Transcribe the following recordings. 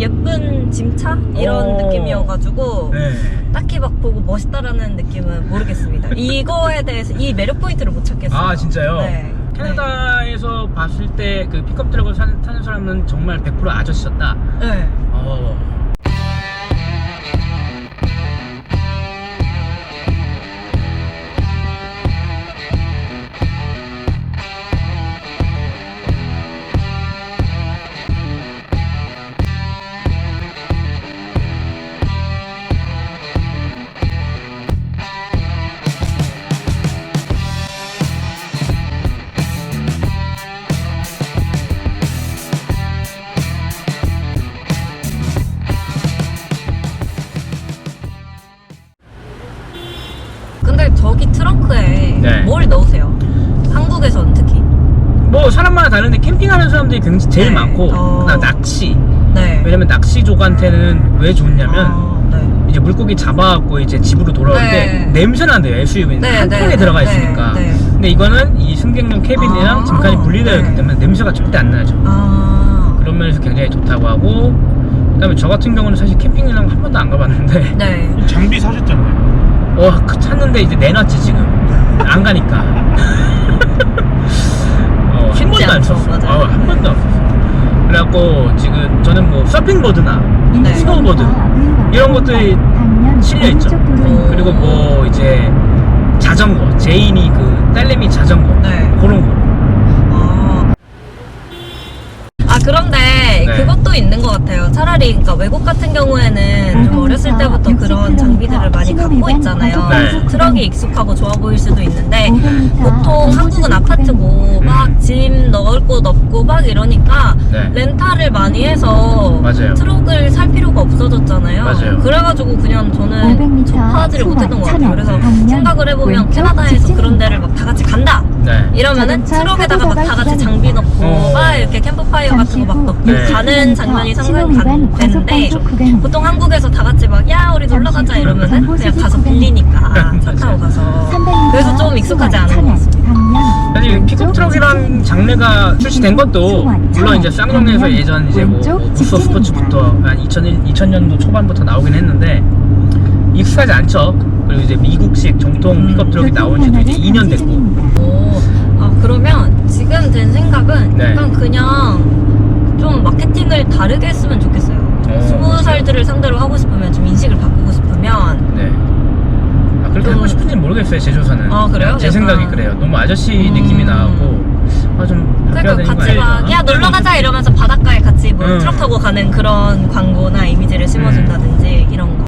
예쁜 짐차 이런 어. 느낌이어가지고 네. 딱히 막 보고 멋있다라는 느낌은 모르겠습니다. 이거에 대해서 이 매력 포인트를 못 찾겠어요. 아 진짜요? 네. 캐나다에서 봤을 때 그 픽업 트럭을 사- 타는 사람은 정말 100% 아저씨였다. 네. 네. 어. 넣으세요? 한국에서는 특히. 뭐 사람마다 다른데 캠핑하는 사람들이 굉장히 제일 네. 많고 어. 그다음 낚시. 네. 왜냐면 낚시족한테는 왜 좋냐면 아, 네. 이제 물고기 잡아갖고 이제 집으로 돌아올 네. 때 냄새 난대요 SUV는 네, 한 네, 통에 네, 들어가 네, 있으니까 네. 근데 이거는 이 승객용 캐빈이랑 아, 짐칸이 분리되어 있기 네. 때문에 냄새가 절대 안 나죠 아. 그런 면에서 굉장히 좋다고 하고 그다음에 저 같은 경우는 사실 캠핑이랑 한 번도 안 가봤는데 네. 장비 사셨잖아요. 어 그- 찾는데 이제 내놨지 지금 안 가니까 어, 한 쉽지 번도 안 않죠, 썼어 맞아요. 어, 한 번도 안 썼어 그래갖고 지금 저는 뭐 서핑보드나 네. 스노우보드 이런 것들이 실려 있죠 그리고 뭐 이제 자전거 제인이 그 딸내미 자전거 네. 그런 거 아. 아 그런데 네. 그것도 있는 것 같아요. 차라리 그러니까 외국 같은 경우에는 좀 어렸을 때부터 그런 장비들을 많이 갖고 있잖아요. 네. 트럭이 익숙하고 좋아 보일 수도 있는데 보통 한국은 아파트고 막 짐 넣을 곳 없고 막 이러니까 네. 렌탈을 많이 해서 맞아요. 트럭을 살 필요가 없어졌잖아요. 맞아요. 그래가지고 그냥 저는 500m 접하지를 못했던 것 같아요. 그래서 생각을 해보면 캐나다에서. 그런 데를 막 다 같이 간다. 네. 이러면은 트럭에다가 막 다 같이 장비 넣고 어. 막 이렇게 캠프파이어 같은 거 막 넣고 네. 가는 장면이 상상이 간- 되는데 구간 보통 한국에서 다 같이 막 야 우리 놀러 가자 이러면은 그냥 가서 빌리니까 차 타고 가서 그래서 좀 익숙하지 않은 것 같습니다. 사실 픽업 트럭이란 장르가 출시된 것도 물론 이제 쌍용에서 예전 이제 뭐 스포츠부터 한 2001, 2000년도 초반부터 나오긴 했는데 익숙하지 않죠. 그리고 이제 미국식 정통 음. 픽업 트럭이 나온 지도 이제 2년 됐고 오, 아 그러면 지금 든 생각은 네. 약간 그냥 좀 마케팅을 다르게 했으면 좋겠어요. 어, 스무 살들을 상대로 하고 싶으면 좀 인식을 바꾸고 싶으면 네. 아, 그렇게 좀- 하고 싶은지 는 모르겠어요, 제 조사는. 아, 그래요? 제 약간- 생각이 그래요. 너무 아저씨 음. 느낌이 나고, 아, 좀, 바뀌어야 그러니까 같이 막 아닌가? 야 놀러 가자 이러면서 바닷가에 같이 뭐 음. 트럭 타고 가는 그런 광고나 이미지를 심어준다든지 이런 거.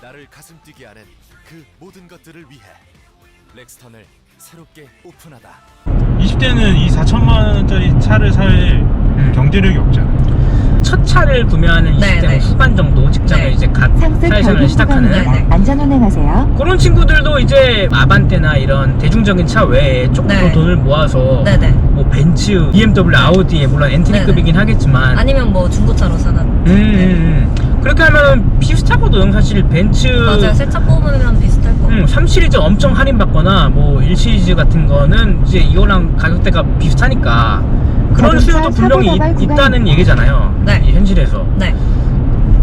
나를 가슴 뛰게 하는 그 모든 것들을 위해 렉스턴을 새롭게 오픈하다. 20대는 이 4천만 원짜리 차를 살 경제력이 없잖아요. 첫 차를 구매하는 네, 20대 네. 후반 정도 직장을 네. 이제 갓 상습 사회생활을 시작하는 네, 네. 안전 운행하세요. 그런 친구들도 이제 아반떼나 이런 대중적인 차 외에 조금 네. 더 돈을 모아서 네네. 뭐 벤츠, BMW, 아우디에 물론 엔트리급이긴 하겠지만 아니면 뭐 중고차로 사다. 음, 음, 음. 그렇게 하면 비슷하거든 사실 벤츠 맞아요. 새차 뽑으면 비슷할 거. 음, 3 시리즈 엄청 할인받거나 뭐 1 시리즈 같은 거는 이제 이거랑 가격대가 비슷하니까 그런 자동차 수요도 분명히 사고 있, 있다는 얘기잖아요 네. 이 현실에서 네.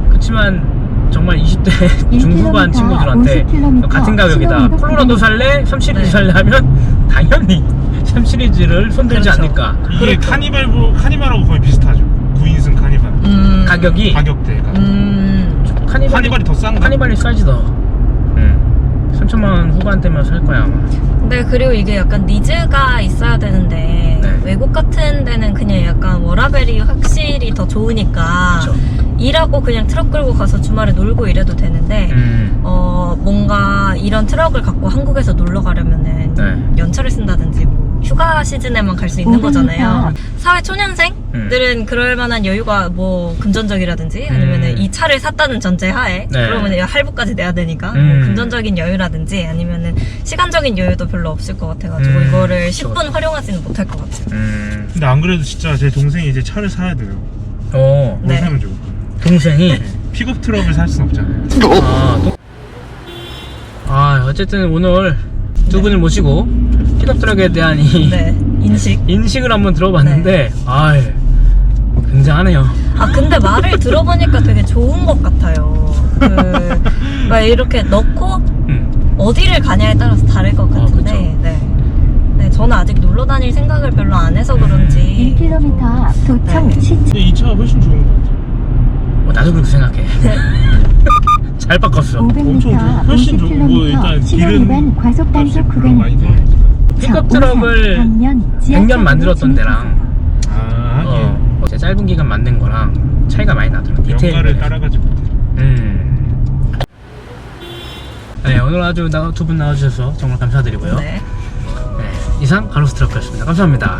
그렇지만 정말 20대 1 중후반 친구들한테 50 킬로미터, 같은 가격이다. 신호위반 콜로라도 살래? 3 시리즈 네. 살래 하면 당연히 3 시리즈를 손들지 그렇죠. 않을까. 이게 그렇죠. 카니발보 카니발하고 거의 비슷하죠. 9인승 카니발. 음. 가격이 가격대가. 음. 카니발이, 카니발이 더 싼가? 카니발이 싸지 더. 음. 3천만 원 후반대면 살 거야 아마. 네, 그리고 이게 약간 니즈가 있어야 되는데 네. 외국 같은 데는 그냥 약간 워라벨이 확실히 더 좋으니까 그렇죠. 일하고 그냥 트럭 끌고 가서 주말에 놀고 이래도 되는데 음. 어 뭔가 이런 트럭을 갖고 한국에서 놀러 가려면은 네. 연차를 쓴다든지 뭐 휴가 시즌에만 갈 수 있는 500m. 거잖아요. 사회 초년생들은 그럴 만한 여유가 뭐 금전적이라든지 아니면은 음. 이 차를 샀다는 전제 하에 네. 그러면 할부까지 내야 되니까 음. 뭐 금전적인 여유라든지 아니면은 시간적인 여유도 별로 없을 것 같아가지고 음. 이거를 그쵸, 10분 활용하지는 못할 것 같아요. 음. 근데 안 그래도 진짜 제 동생이 이제 차를 사야 돼요. 어. 뭘 네. 사면 좋을까? 동생이 네. 픽업 트럭을 살순 없잖아요. 아, 동... 아 어쨌든 오늘 두 분을 모시고 픽업 트럭에 대한 이 네. 인식 인식. 인식을 한번 들어봤는데 아 굉장하네요. 아 근데 말을 들어보니까 되게 좋은 것 같아요. 그 막 이렇게 넣고 음. 어디를 가냐에 따라서 다를 것 아, 같은데. 그쵸. 네. 네, 저는 아직 놀러 다닐 생각을 별로 안 해서 그런지. 1km 앞 도청 네. 시청 근데 이 차가 훨씬 좋은 것 같아. 어, 나도 그렇게 생각해. 잘 바꿨어. 500m 엄청 좋아. 훨씬 좋고, 뭐 일단 50km 신호 길은 과속 단속 별로 많이 구간입니다. 픽업 트럭을 100년 만들었던 데랑 아. 어, 이제 짧은 기간 만든 거랑 차이가 많이 나더라고. 디테일. 영가를 따라가지 못해. 음. 네, 오늘 아주 두 분 나와주셔서 정말 감사드리고요. 네. 네, 이상 가로스 트럭이었습니다. 감사합니다.